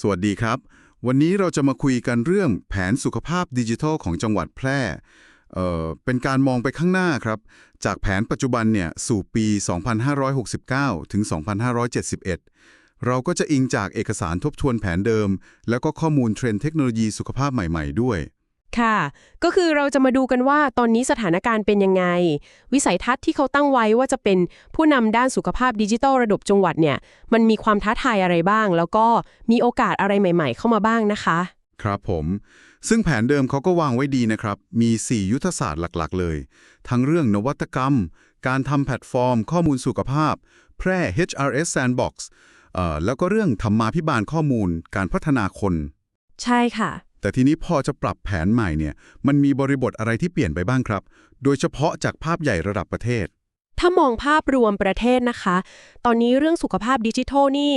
สวัสดีครับ วันนี้เราจะมาคุยกันเรื่องแผนสุขภาพดิจิทัลของจังหวัดแพร่ เอ่อ เป็นการมองไปข้างหน้าครับ จากแผนปัจจุบันเนี่ยสู่ปี 2569 ถึง 2571 เราก็จะอิงจากเอกสารทบทวนแผนเดิม แล้วก็ข้อมูลเทรนด์เทคโนโลยีสุขภาพใหม่ ๆ ด้วย ค่ะ ก็คือเราจะมาดูกันว่าตอนนี้สถานการณ์เป็นยังไง วิสัยทัศน์ที่เขาตั้งไว้ว่าจะเป็นผู้นำด้านสุขภาพดิจิทัลระดับจังหวัดเนี่ย มันมีความท้าทายอะไรบ้าง แล้วก็มีโอกาสอะไรใหม่ ๆ เข้ามาบ้างนะคะ ครับผม ซึ่งแผนเดิมเขาก็วางไว้ดีนะครับ มี 4 ยุทธศาสตร์หลักๆ เลย ทั้งเรื่องนวัตกรรม การทำแพลตฟอร์ม ข้อมูลสุขภาพ แพร่ HRS Sandbox เอ่อแล้วก็เรื่องธรรมาพิบาลข้อมูล การพัฒนาคน ใช่ค่ะ แต่ทีนี้พอจะปรับแผนใหม่เนี่ย มันมีบริบทอะไรที่เปลี่ยนไปบ้างครับ โดยเฉพาะจากภาพใหญ่ระดับประเทศ ถ้ามองภาพรวมประเทศนะคะ ตอนนี้เรื่องสุขภาพดิจิทัลนี่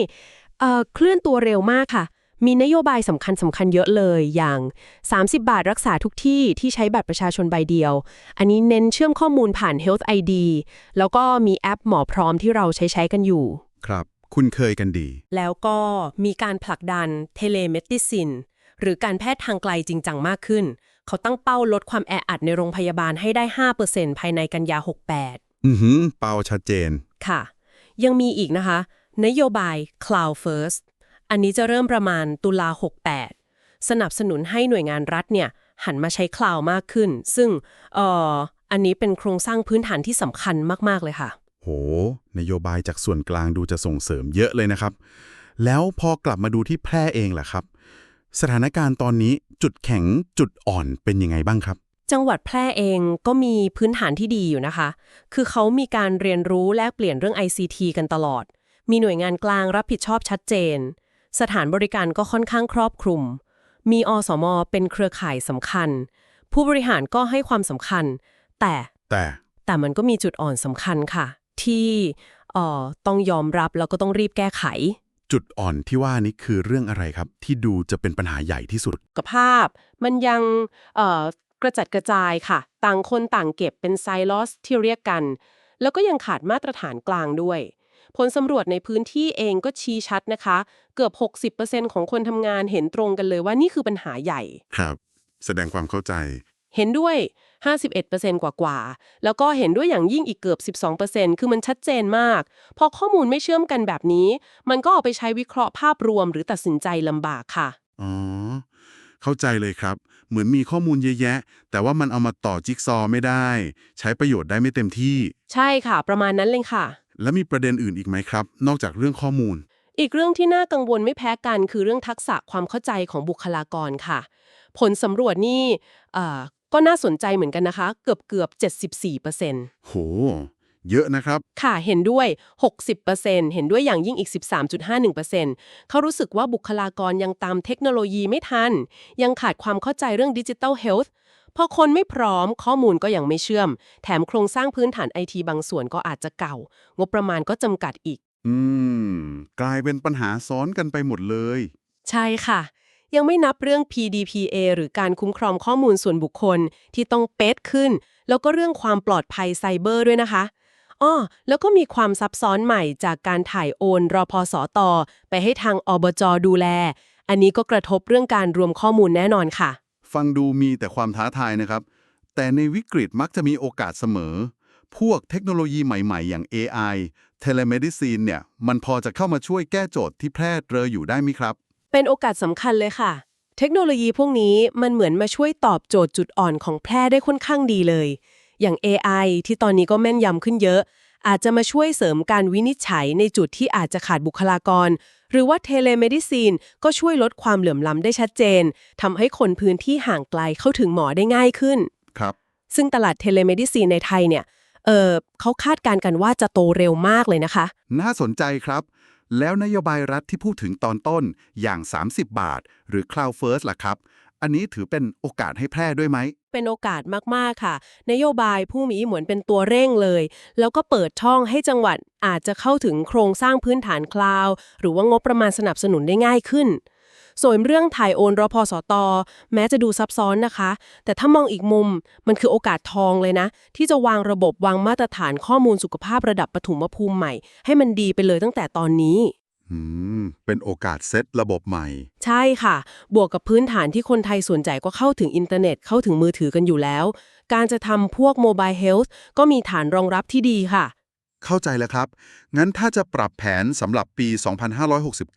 เอ่อเคลื่อนตัวเร็วมากค่ะ มีนโยบายสำคัญสำคัญเยอะเลย อย่าง 30 บาทรักษาทุกที่ที่ใช้บัตรประชาชนใบเดียว อันนี้เน้นเชื่อมข้อมูลผ่าน Health ID แล้วก็มีแอปหมอพร้อมที่เราใช้ใช้กันอยู่ ครับ คุณเคยกันดี แล้วก็มีการผลักดันเทเลเมดิซิน หรือการแพทย์ทางไกลจริงจังมากขึ้น เขาตั้งเป้าลดความแออัดในโรงพยาบาลให้ได้ 5%ภายในกันยา 68 อือหือ เป้าชัดเจน ค่ะ ยังมีอีกนะคะ นโยบาย Cloud First อันนี้จะเริ่มประมาณตุลา 68 สนับสนุนให้หน่วยงานรัฐเนี่ย หันมาใช้คลาวมากขึ้น ซึ่งเอ่ออันนี้เป็นโครงสร้างพื้นฐานที่สำคัญมาก ๆ เลยค่ะ โห นโยบายจากส่วนกลางดูจะส่งเสริมเยอะเลยนะครับ แล้วพอกลับมาดูที่แพร่เองล่ะครับ สถานการณ์ตอนนี้จุดแข็งจุดอ่อนเป็นยังไงบ้างครับ จังหวัดแพร่เองก็มีพื้นฐานที่ดีอยู่นะคะ คือเขามีการเรียนรู้แลกเปลี่ยนเรื่อง ICT กันตลอด มีหน่วยงานกลางรับผิดชอบชัดเจน สถานบริการก็ค่อนข้างครอบคลุม มีอสม เป็นเครือข่ายสำคัญ ผู้บริหารก็ให้ความสำคัญ แต่แต่แต่มันก็มีจุดอ่อนสำคัญค่ะ ที่เอ่อต้องยอมรับแล้วก็ต้องรีบแก้ไข จุดอ่อนที่ว่านี้คือเรื่องอะไรครับ ที่ดูจะเป็นปัญหาใหญ่ที่สุดสุขภาพ มันยังเอ่อกระจัดกระจายค่ะ ต่างคนต่างเก็บเป็นไซลอสที่เรียกกัน แล้วก็ยังขาดมาตรฐานกลางด้วย ผลสำรวจในพื้นที่เองก็ชี้ชัดนะคะ เกือบ 60%ของคนทำงานเห็นตรงกันเลยว่านี่คือปัญหาใหญ่ ครับ แสดงความเข้าใจ เห็นด้วย 51%กว่ากว่าๆแล้วก็เห็นด้วยอย่างยิ่งอีกเกือบ 12%คือมันชัดเจนมาก พอข้อมูลไม่เชื่อมกันแบบนี้ มันก็เอาไปใช้วิเคราะห์ภาพรวมหรือตัดสินใจลำบากค่ะ อ๋อ เข้าใจเลยครับ เหมือนมีข้อมูลเยอะแยะ แต่ว่ามันเอามาต่อจิ๊กซอว์ไม่ได้ ใช้ประโยชน์ได้ไม่เต็มที่ ใช่ค่ะ ประมาณนั้นเลยค่ะ แล้วมีประเด็นอื่นอีกไหมครับ นอกจากเรื่องข้อมูล อีกเรื่องที่น่ากังวลไม่แพ้กัน คือเรื่องทักษะความเข้าใจของบุคลากรค่ะ ผลสำรวจนี่เอ่อ ก็น่าสนใจเหมือนกันนะคะ เกือบเกือบ74%โห เยอะนะครับ ค่ะเห็นด้วย 60%เห็นด้วยอย่างยิ่งอีก 13.51%เขารู้สึกว่าบุคลากรยังตามเทคโนโลยีไม่ทัน ยังขาดความเข้าใจเรื่องดิจิทัลเฮลท์พอคนไม่พร้อมข้อมูลก็ยังไม่เชื่อม แถมโครงสร้างพื้นฐานไอทีบางส่วนก็อาจจะเก่า งบประมาณก็จำกัดอีก อืม กลายเป็นปัญหาซ้อนกันไปหมดเลย ใช่ค่ะ ยังไม่นับเรื่อง PDPA หรือการคุ้มครองข้อมูลส่วนบุคคลที่ต้องเป๊ะขึ้น แล้วก็เรื่องความปลอดภัยไซเบอร์ด้วยนะคะอ้อแล้วก็มีความซับซ้อนใหม่จากการถ่ายโอนรอพอสอตอไปให้ทางอบจดูแล อันนี้ก็กระทบเรื่องการรวมข้อมูลแน่นอนค่ะ ฟังดูมีแต่ความท้าทายนะครับ แต่ในวิกฤตมักจะมีโอกาสเสมอ พวกเทคโนโลยีใหม่ๆ อย่าง AI Telemedicine เนี่ย มันพอจะเข้ามาช่วยแก้โจทย์ที่แพร่เรออยู่ได้ไหมครับ เป็นโอกาสสำคัญเลยค่ะ เทคโนโลยีพวกนี้มันเหมือนมาช่วยตอบโจทย์จุดอ่อนของแพร่ได้ค่อนข้างดีเลย อย่าง AI ที่ตอนนี้ก็แม่นยำขึ้นเยอะ อาจจะมาช่วยเสริมการวินิจฉัยในจุดที่อาจจะขาดบุคลากร หรือว่าเทเลเมดิซีนก็ช่วยลดความเหลื่อมล้ำได้ชัดเจนทำให้คนพื้นที่ห่างไกลเข้าถึงหมอได้ง่ายขึ้น ครับ ซึ่งตลาดเทเลเมดิซีนในไทยเนี่ยเออเขาคาดการณ์กันว่าจะโตเร็วมากเลยนะคะ น่าสนใจครับ แล้วนโยบายรัฐที่พูดถึงตอนต้นอย่าง 30 บาท หรือ Cloud First ล่ะครับ อันนี้ถือเป็นโอกาสให้แพร่ด้วยไหม เป็นโอกาสมาก ๆ ค่ะ นโยบายผู้มีเหมือนเป็นตัวเร่งเลย แล้วก็เปิดช่องให้จังหวัดอาจจะเข้าถึงโครงสร้างพื้นฐานคลาวหรือว่างบประมาณสนับสนุนได้ง่ายขึ้น ส่วนเรื่องถ่ายโอนรพสตแม้จะดูซับซ้อนนะคะ แต่ถ้ามองอีกมุมมันคือโอกาสทองเลยนะ ที่จะวางระบบวางมาตรฐานข้อมูลสุขภาพระดับปฐมภูมิใหม่ ให้มันดีไปเลยตั้งแต่ตอนนี้อืม เป็นโอกาสเซตระบบใหม่ ใช่ค่ะ บวกกับพื้นฐานที่คนไทยส่วนใหญ่ก็เข้าถึงอินเทอร์เน็ตเข้าถึงมือถือกันอยู่แล้ว การจะทำพวกโมบายเฮลท์ก็มีฐานรองรับที่ดีค่ะ เข้าใจแล้วครับ งั้นถ้าจะปรับแผนสำหรับปี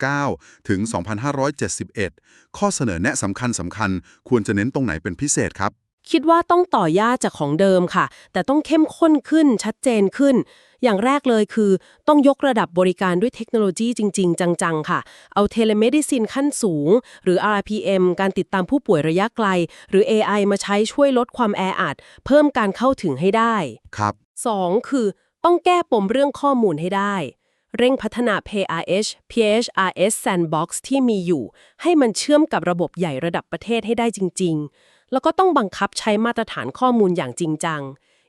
2569 ถึง 2571 ข้อเสนอแนะสำคัญสำคัญๆควรจะเน้นตรงไหนเป็นพิเศษครับ คิดว่าต้องต่อยอดจากของเดิมค่ะ แต่ต้องเข้มข้นขึ้นชัดเจนขึ้น อย่างแรกเลยคือ ต้องยกระดับบริการด้วยเทคโนโลยีจริง ๆ จัง ๆ ค่ะ เอาเทเลเมดิซินขั้นสูง หรือ RPM การติดตามผู้ป่วยระยะไกล หรือ AI มาใช้ช่วยลดความแออัด เพิ่มการเข้าถึงให้ได้ ครับ 2. คือ ต้องแก้ปมเรื่องข้อมูลให้ได้ เร่งพัฒนา PRH PHRS Sandbox ที่มีอยู่ ให้มันเชื่อมกับระบบใหญ่ระดับประเทศให้ได้จริง ๆ แล้วก็ต้องบังคับใช้มาตรฐานข้อมูลอย่างจริงจัง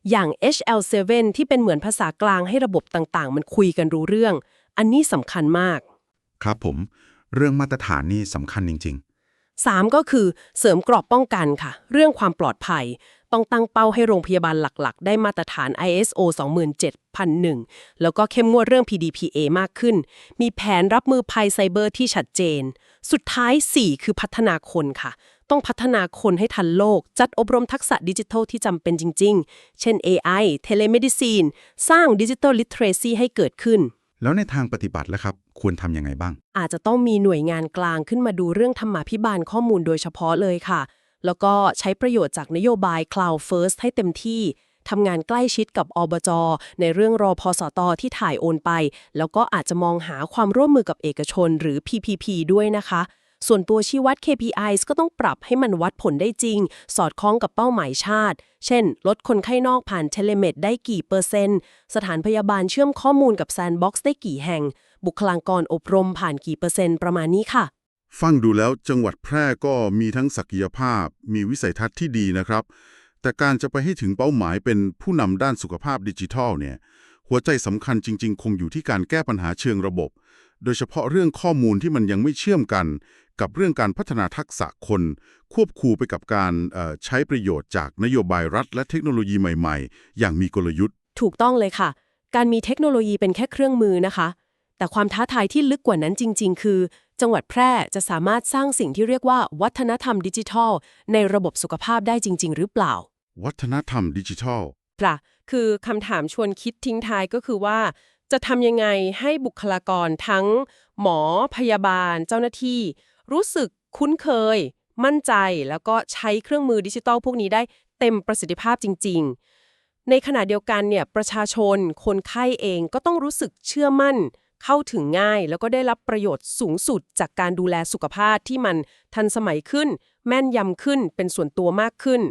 อย่าง HL7 ที่เป็นเหมือนภาษากลางให้ระบบต่างๆ มันคุยกันรู้เรื่อง อันนี้สำคัญมาก ครับผม เรื่องมาตรฐานนี่สำคัญจริง3ก็คือเสริมกรอบป้องกันค่ะ เรื่องความปลอดภัย ต้องตั้งเป้าให้โรงพยาบาลหลักๆ ได้มาตรฐาน ISO 27001 แล้วก็เข้มงวดเรื่อง PDPA มากขึ้น มีแผนรับมือภัยไซเบอร์ที่ชัดเจน สุดท้าย 4 คือพัฒนาคนค่ะ ต้องพัฒนาคนให้ทันโลก จัดอบรมทักษะดิจิทัลที่จำเป็นจริง ๆ เช่น AI Telemedicine สร้างดิจิทัลลิ t เ r ซีให้เกิดขึ้นๆแล้วในทางปฏิบัติแล้วครับ ควรทำยังไงบ้าง อาจจะต้องมีหน่วยงานกลางขึ้นมาดูเรื่องธรรมาภิบาลข้อมูลโดยเฉพาะเลยค่ะ แล้วก็ใช้ประโยชน์จากนโยบาย Cloud First ให้เต็มที่ทำงานใกล้ชิดกับอบจ ในเรื่องรอพอสตที่ถ่ายโอนไป แล้วก็อาจจะมองหาความร่วมมือกับเอกชนหรือ PPP ด้วยนะคะ ส่วนตัวชี้วัด KPIs ก็ต้องปรับให้มันวัดผลได้จริง สอดคล้องกับเป้าหมายชาติ เช่น ลดคนไข้นอกผ่านเทเลเมดได้กี่เปอร์เซ็นต์ สถานพยาบาลเชื่อมข้อมูลกับแซนบ็อกซ์ได้กี่แห่ง บุคลากรอบรมผ่านกี่เปอร์เซ็นต์ประมาณนี้ค่ะ ฟังดูแล้วจังหวัดแพร่ก็มีทั้งศักยภาพ มีวิสัยทัศน์ที่ดีนะครับ แต่การจะไปให้ถึงเป้าหมายเป็นผู้นำด้านสุขภาพดิจิทัลเนี่ยหัวใจสำคัญจริง ๆ คงอยู่ที่การแก้ปัญหาเชิงระบบ โดยเฉพาะเรื่องข้อมูลที่มันยังไม่เชื่อมกัน กับเรื่องการพัฒนาทักษะคน ควบคู่ไปกับการใช้ประโยชน์จากนโยบายรัฐ และเทคโนโลยีใหม่ ๆ อย่างมีกลยุทธ์ ถูกต้องเลยค่ะ การมีเทคโนโลยีเป็นแค่เครื่องมือนะคะ แต่ความท้าทายที่ลึกกว่านั้นจริง ๆ คือ จังหวัดแพร่จะสามารถสร้างสิ่งที่เรียกว่า วัฒนธรรมดิจิทัล ในระบบสุขภาพได้จริง ๆ หรือเปล่า วัฒนธรรมดิจิทัลค่ะคือคำถามชวนคิดทิ้งท้ายก็คือว่า จะทำยังไงให้บุคลากรทั้ง หมอพยาบาล เจ้าหน้าที่ รู้สึกคุ้นเคย มั่นใจแล้วก็ใช้เครื่องมือดิจิทัลพวกนี้ได้เต็มประสิทธิภาพจริง ๆ ในขณะเดียวกันเนี่ยประชาชนคนไข้เองก็ต้องรู้สึกเชื่อมั่น เข้าถึงง่ายแล้วก็ได้รับประโยชน์สูงสุดจากการดูแลสุขภาพที่มันทันสมัยขึ้น แม่นยำขึ้นเป็นส่วนตัวมากขึ้น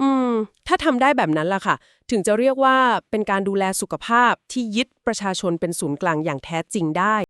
อืม ถ้าทำได้แบบนั้นล่ะค่ะ ถึงจะเรียกว่าเป็นการดูแลสุขภาพที่ยึดประชาชนเป็นศูนย์กลางอย่างแท้จริงได้